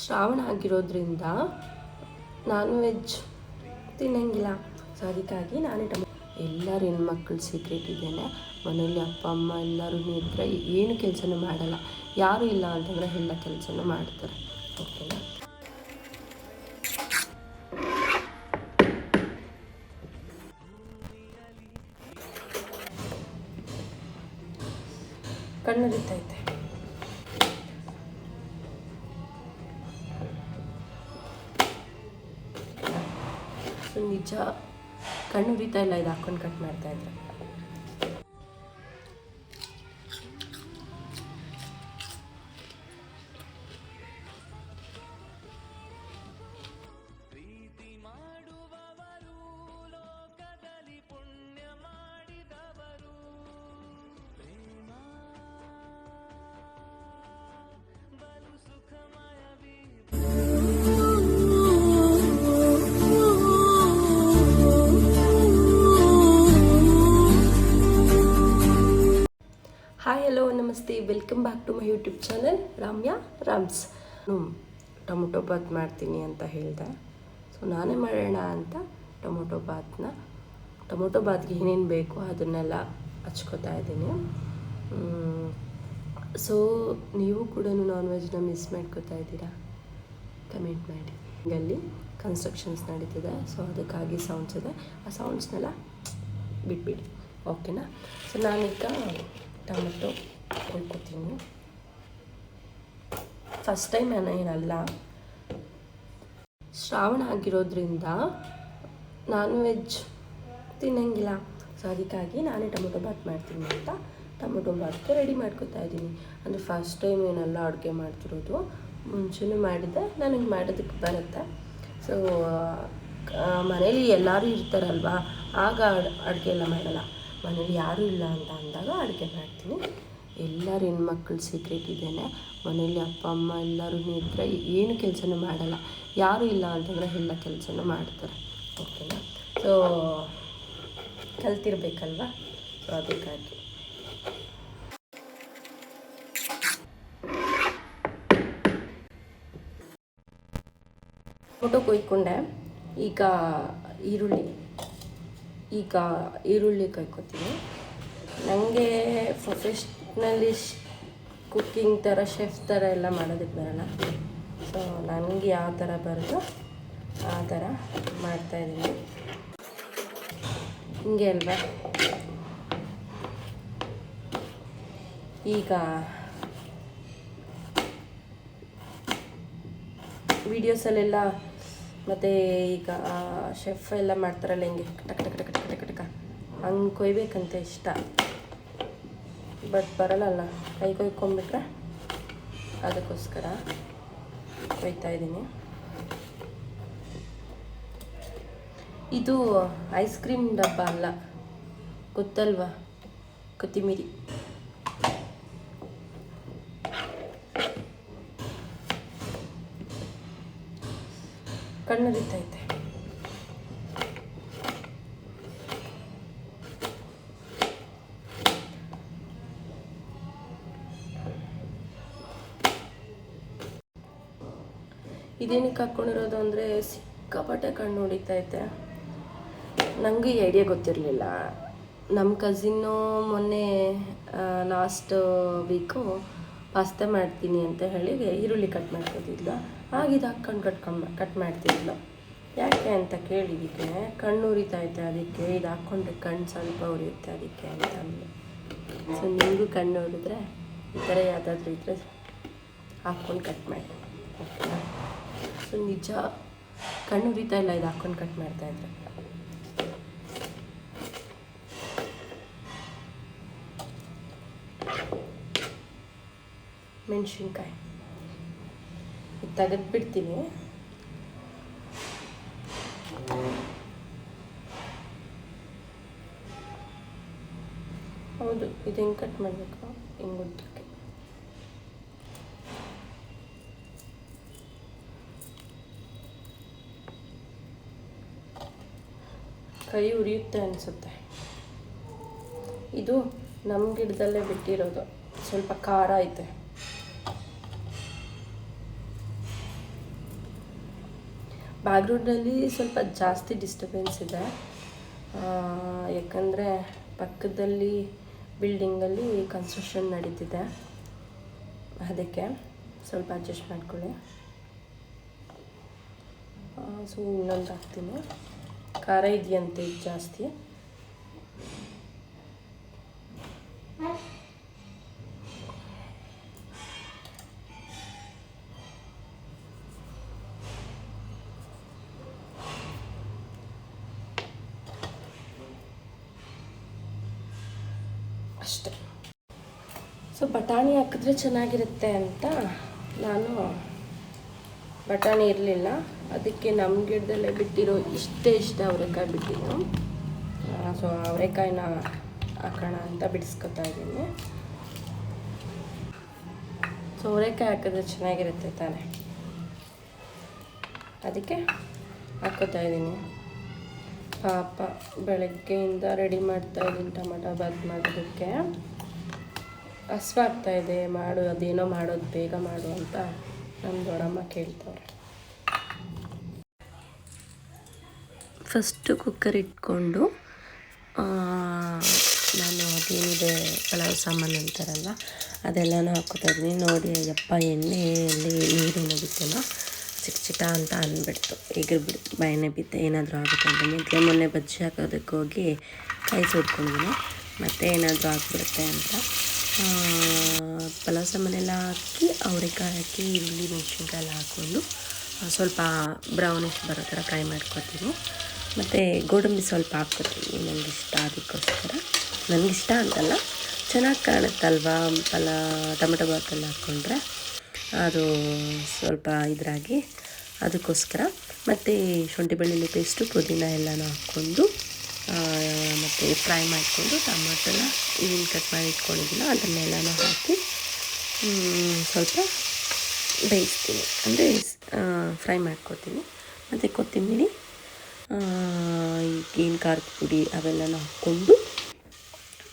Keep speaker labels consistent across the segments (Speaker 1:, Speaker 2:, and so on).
Speaker 1: ಶ್ರಾವಣ ಆಗಿರೋದ್ರಿಂದ non veg ತಿನ್ನಂಗಿಲ್ಲ. So ಅದಕ್ಕಾಗಿ ನಾನು ಟಮ, ಎಲ್ಲರೂ ಹೆಣ್ಮಕ್ಳು ಸೀಕ್ರೆಟ್ ಇದ್ದೇನೆ ಮನೇಲಿ ಅಪ್ಪ, ಅಮ್ಮ ಎಲ್ಲರೂ ಇದ್ದರೆ ಏನು ಕೆಲಸನೂ ಮಾಡಲ್ಲ. ಯಾರೂ ಇಲ್ಲ ಅಂತಂದರೆ ಎಲ್ಲ ಕೆಲಸನೂ ಮಾಡ್ತಾರೆ. ಓಕೆನಾ ಕಣ್ಣುರಿತೈತೆ ನಿಜ. ಕಣ್ಣು ಉರಿತಾ ಇಲ್ಲ ಇದು ಹಾಕೊಂಡು ಕಟ್ ಮಾಡ್ತಾ ಹಾಯ್ ಹಲೋ ನಮಸ್ತೆ. Welcome back to my YouTube channel Ramya Rams tomato bath ಮಾಡ್ತೀನಿ ಅಂತ ಹೇಳಿದೆ. ಸೊ ನಾನೇ ಮಾಡೋಣ ಅಂತ ಟೊಮೊಟೊ ಬಾತ್ನ, ಟೊಮೊಟೊ ಬಾತ್ಗೆ ಏನೇನು ಬೇಕು ಅದನ್ನೆಲ್ಲ ಹಚ್ಕೋತಾ ಇದ್ದೀನಿ. ಸೊ ನೀವು ಕೂಡ ನಾನ್ ವೆಜ್ನ ಮಿಸ್ ಮಾಡ್ಕೋತಾ ಇದ್ದೀರಾ? ಕಮೆಂಟ್ ಮಾಡಿ. ಅಲ್ಲಿ ಕನ್ಸ್ಟ್ರಕ್ಷನ್ಸ್ ನಡೀತಿದೆ. ಸೊ ಅದಕ್ಕಾಗಿ ಸೌಂಡ್ಸ್ ಇದೆ. ಆ ಸೌಂಡ್ಸ್ನೆಲ್ಲ ಬಿಟ್ಬಿಡಿ. ಓಕೆನಾ ಸೊ ನಾನೀಗ ಟೊಮೆಟೊ ಕೊಳ್ಕೊತೀನಿ ಫಸ್ಟ್ ಟೈಮ್ ನಾನು ಏನಲ್ಲ. ಶ್ರಾವಣ ಆಗಿರೋದ್ರಿಂದ ನಾನ್ ವೆಜ್ ತಿನ್ನಂಗಿಲ್ಲ. ಸೊ ಅದಕ್ಕಾಗಿ ನಾನೇ ಟೊಮೊಟೊ ಬಾತ್ ಮಾಡ್ತೀನಿ ಅಂತ ಟೊಮೊಟೊ ಬಾತ್ಗೆ ರೆಡಿ ಮಾಡ್ಕೊತಾ ಇದ್ದೀನಿ. ಅಂದರೆ ಫಸ್ಟ್ ಟೈಮ್ ಏನಲ್ಲ ಅಡುಗೆ ಮಾಡ್ತಿರೋದು ಮುಂಚೆನೂ ಮಾಡಿದ್ದೆ, ನನಗೆ ಮಾಡೋದಕ್ಕೆ ಬರುತ್ತೆ. ಸೊ ಮನೇಲಿ ಎಲ್ಲರೂ ಇರ್ತಾರಲ್ವಾ, ಆಗ ಅಡುಗೆ ಎಲ್ಲ ಮಾಡಲ್ಲ. ಮನೇಲಿ ಯಾರೂ ಇಲ್ಲ ಅಂತ ಅಂದಾಗ ಅಡುಗೆ ಮಾಡ್ತೀನಿ ಎಲ್ಲರೂ ಹೆಣ್ಮಕ್ಳು ಸೀಕ್ರೆಟ್ ಇದ್ದೇನೆ ಮನೇಲಿ ಅಪ್ಪ, ಅಮ್ಮ ಎಲ್ಲರೂ ಇದ್ದರೆ ಏನು ಕೆಲಸನೂ ಮಾಡಲ್ಲ. ಯಾರೂ ಇಲ್ಲ ಅಂತಂದರೆ ಎಲ್ಲ ಕೆಲಸನೂ ಮಾಡ್ತಾರೆ. ಓಕೆನಾ ಸೊ ಕಲ್ತಿರ್ಬೇಕಲ್ವ? ಸೊ ಅದಕ್ಕಾಗಿ. ಫೋಟೋ ಕೊಯ್ಕೊಂಡೆ. ಈಗ ಈರುಳ್ಳಿ. ಈಗ ಈರುಳ್ಳಿ ಕಾಯ್ಕೊತೀನಿ ನನಗೆ ಪ್ರೊಫೆಷ್ನಲಿ ಕುಕ್ಕಿಂಗ್ ಥರ ಶೆಫ್ ಥರ ಎಲ್ಲ ಮಾಡೋದಕ್ಕೆ ಬರೋಲ್ಲ. ಸೊ ನನಗೆ ಯಾವ ಥರ ಬರೋದು ಆ ಥರ ಮಾಡ್ತಾಯಿದ್ದೀನಿ ಹಿಂಗೆ ಅಲ್ವಾ? ಈಗ ವೀಡಿಯೋಸಲ್ಲೆಲ್ಲ ಮತ್ತು ಈಗ ಶೆಫ್ ಎಲ್ಲ ಮಾಡ್ತಾರಲ್ಲ ಹಿಂಗೆ? ಟಕ್ ಟಕ್ ಟಕ್ ಟಕ್ ಟಕ್, ಟಕ ಹಂಗೆ ಕೊಯ್ಬೇಕಂತ ಇಷ್ಟ. ಬಟ್ ಬರಲ್ಲಲ್ಲ, ಕೈ ಕೊಯ್ಕೊಂಬಿಟ್ರೆ ಅದಕ್ಕೋಸ್ಕರ ಕೊಯ್ತಾ ಇದ್ದೀನಿ. ಇದು ಐಸ್ ಕ್ರೀಮ್ ಡಬ್ಬ ಅಲ್ಲ, ಗೊತ್ತಲ್ವಾ? ಕೊತ್ತಿಮೀರಿ. ಕಣ್ಣುರಿತೈತೆ ಇದೇನಕ್ಕೆ ಹಾಕ್ಕೊಂಡಿರೋದು ಅಂದರೆ ಸಿಕ್ಕಾಪಟ್ಟೆ ಕಣ್ಣು ಹೊಡಿತೈತೆ. ನನಗೂ ಈ ಐಡಿಯಾ ಗೊತ್ತಿರಲಿಲ್ಲ. ನಮ್ಮ ಕಸಿನ್ನು ಮೊನ್ನೆ ಲಾಸ್ಟ್ ವೀಕು ಪಾಸ್ತಾ ಮಾಡ್ತೀನಿ ಅಂತ ಹೇಳಿ ಈರುಳ್ಳಿ ಕಟ್ ಮಾಡ್ಕೊತಿದ್ಲು. ಆಗಿದ್ದು ಹಾಕ್ಕೊಂಡು ಕಟ್ಕೊಂಬ ಕಟ್ ಮಾಡ್ತಿದ್ಲು ಯಾಕೆ ಅಂತ ಕೇಳಿದ್ದಕ್ಕೆ ಕಣ್ಣು ಉರಿತೈತೆ ಅದಕ್ಕೆ, ಇದು ಹಾಕ್ಕೊಂಡ್ರೆ ಕಣ್ಣು ಸ್ವಲ್ಪ ಉರಿಯುತ್ತೆ ಅದಕ್ಕೆ ಅಂತ ಅಂದ್ರೆ ಸೊ ನಿಮಗೂ ಕಣ್ಣು ಉರಿದ್ರೆ ಈ ಥರ ಯಾವುದಾದ್ರೂ ಇದ್ದರೆ ಹಾಕ್ಕೊಂಡು ಕಟ್ ಮಾಡಿ. ಸೊ ನಿಜ, ಕಣ್ಣು ಉರಿತಾ ಇಲ್ಲ, ಇದು ಹಾಕ್ಕೊಂಡು ಕಟ್ ಮಾಡ್ತಾ ಇದ್ರೆ. ಮೆಣಸಿನ್ಕಾಯಿ. ಇದು ತೆಗೆದ್ಬಿಡ್ತೀನಿ. ಹೌದು, ಇದು ಹಿಂಗೆ ಕಟ್ ಮಾಡಬೇಕು? ಹಿಂಗೆ ಉದ್ದಕ್ಕೆ? ಕೈ ಉರಿಯುತ್ತೆ ಅನಿಸುತ್ತೆ. ಇದು ನಮ್ಮ ಗಿಡದಲ್ಲೇ ಬಿಟ್ಟಿರೋದು. ಸ್ವಲ್ಪ ಖಾರ ಐತೆ. ಬ್ಯಾಕ್ಗ್ರೌಂಡಲ್ಲಿ ಸ್ವಲ್ಪ ಜಾಸ್ತಿ ಡಿಸ್ಟರ್ಬೆನ್ಸ್ ಇದೆ. ಯಾಕಂದರೆ ಪಕ್ಕದಲ್ಲಿ ಬಿಲ್ಡಿಂಗಲ್ಲಿ ಕನ್ಸ್ಟ್ರಕ್ಷನ್ ನಡೀತಿದೆ. ಅದಕ್ಕೆ ಸ್ವಲ್ಪ ಅಡ್ಜಸ್ಟ್ ಮಾಡ್ಕೊಳ್ಳಿ. ಸೊ ಇನ್ನೊಂದು ಹಾಕ್ತೀನಿ. ಖಾರ ಇದೆಯಂತೆ ಜಾಸ್ತಿ. ಅಷ್ಟೆ. ಸೊ ಬಟಾಣಿ ಹಾಕಿದ್ರೆ ಚೆನ್ನಾಗಿರುತ್ತೆ ಅಂತ ನಾನು ಬಟಾಣಿ ಇರಲಿಲ್ಲ. ಅದಕ್ಕೆ ನಮ್ಮ ಗಿಡದಲ್ಲೇ ಬಿಟ್ಟಿರೋ ಇಷ್ಟೇ ಇಷ್ಟ ಅವರೆಕಾಯಿ ಬಿಟ್ಟಿದ್ದು. ಸೊ ಅವರೆಕಾಯಿನ ಹಾಕೋಣ ಅಂತ ಬಿಡಿಸ್ಕೊತಾ ಇದ್ದೀನಿ. ಸೊ ಅವರೆಕಾಯಿ ಹಾಕಿದ್ರೆ ಚೆನ್ನಾಗಿರುತ್ತೆ ತಾನೆ. ಅದಕ್ಕೆ ಹಾಕೋತಾ ಇದ್ದೀನಿ. ಪಾಪ ಬೆಳಗ್ಗೆಯಿಂದ ರೆಡಿ ಮಾಡ್ತಾ ಇದ್ದೀನಿ ಟೊಮೆಟೊ ಬಾತ್ ಮಾಡೋದಕ್ಕೆ. ಹಸ್ವಾಗ್ತಾ ಇದೆ, ಮಾಡು, ಅದೇನೋ ಮಾಡೋದು, ಬೇಗ ಮಾಡು ಅಂತ ನಮ್ಮ ದೊಡ್ಡಮ್ಮ ಕೇಳ್ತವ್ರೆ. ಫಸ್ಟು ಕುಕ್ಕರ್ ಇಟ್ಕೊಂಡು ನಾನು ಅದೇನಿದೆ, ಪಲಾವ್ ಸಾಮಾನು ಅಂತಾರಲ್ಲ, ಅದೆಲ್ಲನೂ ಹಾಕೋತಾ ಇದ್ದೀನಿ. ನೋಡಿ ಯಪ್ಪ ಎಣ್ಣೆಯಲ್ಲಿ ನೀರು ಬಿತ್ತೇನೋ ಚಿಕ್ಕ ಚಿಕ್ಕ ಅಂತ ಅಂದ್ಬಿಡ್ತು. ಈಗ ಬಿಡ್ತು ಬಾಯನ್ನೇ ಬಿದ್ದೆ. ಏನಾದರೂ ಆಗುತ್ತೆ ಅಂತ ಮೊದಲೇ ಮೊನ್ನೆ ಬಜ್ಜಿ ಹಾಕೋದಕ್ಕೆ ಹೋಗಿ ಕೈ ಮತ್ತೆ ಏನಾದರೂ ಆಗಿಬಿಡುತ್ತೆ ಅಂತ ಪಲಾವ್ ಸಾಮಾನೆಲ್ಲ ಹಾಕಿ, ಅವರೆಕಾಯಿ ಹಾಕಿ, ಈರುಳ್ಳಿ ಮೆಣಸಿನ್ಕಾಯಿ ಹಾಕ್ಕೊಂಡು ಸ್ವಲ್ಪ ಬ್ರೌನಿಶ್ ಬರೋ ಥರ ಫ್ರೈ ಮಾಡ್ಕೊತೀನಿ ಮತ್ತು ಗೋಡಂಬಿ ಸ್ವಲ್ಪ ಹಾಕ್ಕೊತೀನಿ ನನಗೆ ಇಷ್ಟ ಅದಕ್ಕೋಸ್ಕರ. ನನಗಿಷ್ಟ ಅಂತಲ್ಲ, ಚೆನ್ನಾಗಿ ಕಾಣುತ್ತಲ್ವಾ? ಪಲ ಟೊಮೆಟೊ ಬಾತಲ್ಲಿ ಹಾಕ್ಕೊಂಡ್ರೆ. ಅದು ಸ್ವಲ್ಪ ಇದ್ರಾಗಿ ಅದಕ್ಕೋಸ್ಕರ ಮತ್ತು ಶುಂಠಿ ಬೆಳ್ಳುಳ್ಳಿ ಪೇಸ್ಟು ಪುದೀನ ಎಲ್ಲನೂ ಹಾಕ್ಕೊಂಡು ಮತ್ತು ಫ್ರೈ ಮಾಡಿಕೊಂಡು ಟೊಮೊಟೊನ ಏನು ಕಟ್ ಮಾಡಿ ಇಟ್ಕೊಂಡಿದ್ದೀನೋ ಅದನ್ನೆಲ್ಲನೂ ಹಾಕಿ ಸ್ವಲ್ಪ ಬೇಯಿಸ್ತೀನಿ. ಅಂದರೆ ಫ್ರೈ ಮಾಡ್ಕೊತೀನಿ. ಮತ್ತು ಕೊತ್ತಂಬರಿ ಏನು ಖಾರದ ಪುಡಿ ಅವೆಲ್ಲನೂ ಹಾಕ್ಕೊಂಡು,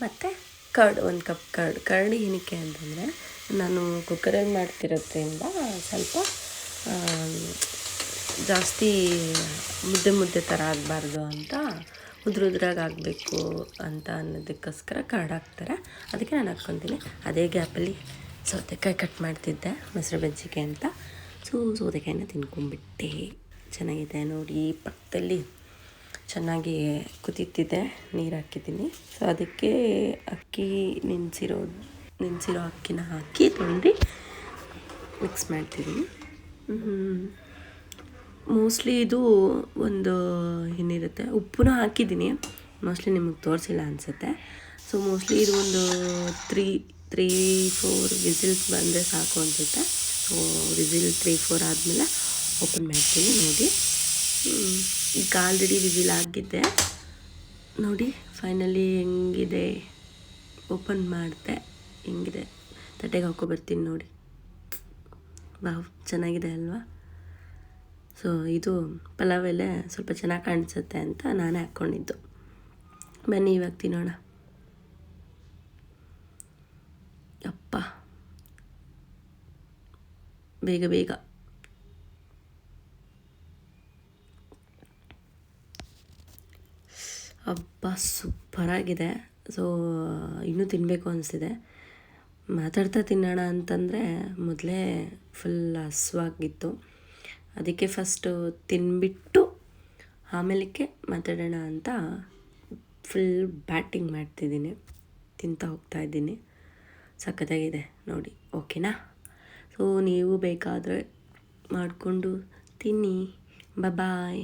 Speaker 1: ಮತ್ತು ಕರ್ಡ್ ಒಂದು ಕಪ್ ಕರ್ಡ್ ಕರ್ಡ್ ಏನಕ್ಕೆ ಅಂತಂದರೆ ನಾನು ಕುಕ್ಕರಲ್ಲಿ ಮಾಡ್ತಿರೋದ್ರಿಂದ ಸ್ವಲ್ಪ ಜಾಸ್ತಿ ಮುದ್ದೆ ಮುದ್ದೆ ಥರ ಆಗಬಾರ್ದು ಅಂತ, ಉದ್ರ ಉದ್ರಾಗಿ ಆಗಬೇಕು ಅಂತ ಅನ್ನೋದಕ್ಕೋಸ್ಕರ ಕಾರ್ಡ್ ಹಾಕ್ತಾರೆ. ಅದಕ್ಕೆ ನಾನು ಹಾಕ್ಕೊತೀನಿ. ಅದೇ ಗ್ಯಾಪಲ್ಲಿ ಸೌತೆಕಾಯಿ ಕಟ್ ಮಾಡ್ತಿದ್ದೆ, ಮೊಸರು ಬಜ್ಜಿಗೆ ಅಂತ. ಸೊ, ಸೌತೆಕಾಯಿನ ತಿನ್ಕೊಂಡ್ಬಿಟ್ಟೆ. ಚೆನ್ನಾಗಿದೆ ನೋಡಿ, ಪಕ್ಕದಲ್ಲಿ ಚೆನ್ನಾಗಿ ಕುದೀತಿದೆ, ನೀರು ಹಾಕಿದ್ದೀನಿ. ಸೊ ಅದಕ್ಕೆ ಅಕ್ಕಿ ನೆನೆಸಿರೋ ನೆನೆಸಿರೋ ಅಕ್ಕಿನ ಹಾಕಿ ತೊಳೆದು ಮಿಕ್ಸ್ ಮಾಡ್ತಿದ್ದೀನಿ ಮೋಸ್ಟ್ಲಿ ಇದು ಒಂದು ಏನಿರುತ್ತೆ ಉಪ್ಪನ್ನ ಹಾಕಿದ್ದೀನಿ. ಮೋಸ್ಟ್ಲಿ ನಿಮಗೆ ತೋರಿಸಿಲ್ಲ ಅನಿಸುತ್ತೆ. ಸೊ ಮೋಸ್ಟ್ಲಿ ಇದು ಒಂದು ತ್ರೀ ತ್ರೀ ಫೋರ್ ವಿಸಿಲ್ಸ್ ಬಂದರೆ ಸಾಕು ಅನಿಸುತ್ತೆ. ಸೊ ವಿಸಿಲ್ ತ್ರೀ ಫೋರ್ ಆದಮೇಲೆ ಓಪನ್ ಮಾಡ್ತೀನಿ, ನೋಡಿ. ಈಗ ಆಲ್ರೆಡಿ ವಿಸಿಲ್ ಆಗಿದ್ದೆ. ನೋಡಿ ಫೈನಲಿ ಹೆಂಗಿದೆ? ಓಪನ್ ಮಾಡಿದೆ. ಹೆಂಗಿದೆ. ತಟ್ಟೆಗೆ ಹಾಕೋ ಬರ್ತೀನಿ ನೋಡಿ. ವಾವ್, ಚೆನ್ನಾಗಿದೆ ಅಲ್ವಾ? ಸೊ ಇದು ಪಲಾವ್ ಎಲೆ ಸ್ವಲ್ಪ ಚೆನ್ನಾಗಿ ಕಾಣಿಸುತ್ತೆ ಅಂತ ನಾನೇ ಹಾಕ್ಕೊಂಡಿದ್ದು ಬನ್ನಿ, ಇವಾಗ ತಿನ್ನೋಣ. ಅಪ್ಪ ಬೇಗ ಬೇಗ. ಹಬ್ಬ ಸೂಪರಾಗಿದೆ. ಸೊ ಇನ್ನೂ ತಿನ್ನಬೇಕು ಅನಿಸ್ತಿದೆ. ಮಾತಾಡ್ತಾ ತಿನ್ನೋಣ ಅಂತಂದರೆ ಮೊದಲೇ ಫುಲ್ ಹಸ್ವಾಗಿತ್ತು. ಅದಕ್ಕೆ ಫಸ್ಟು ತಿನ್ಬಿಟ್ಟು ಆಮೇಲಕ್ಕೆ ಮಾತಾಡೋಣ ಅಂತ ಫುಲ್ ಬ್ಯಾಟಿಂಗ್ ಮಾಡ್ತಿದ್ದೀನಿ. ತಿಂತಾ ಹೋಗ್ತಾ ಇದ್ದೀನಿ. ಸಖತ್ತಾಗಿದೆ ನೋಡಿ ಓಕೆನಾ ಸೊ ನೀವು ಬೇಕಾದರೆ ಮಾಡಿಕೊಂಡು ತಿನ್ನಿ. ಬಾಯ್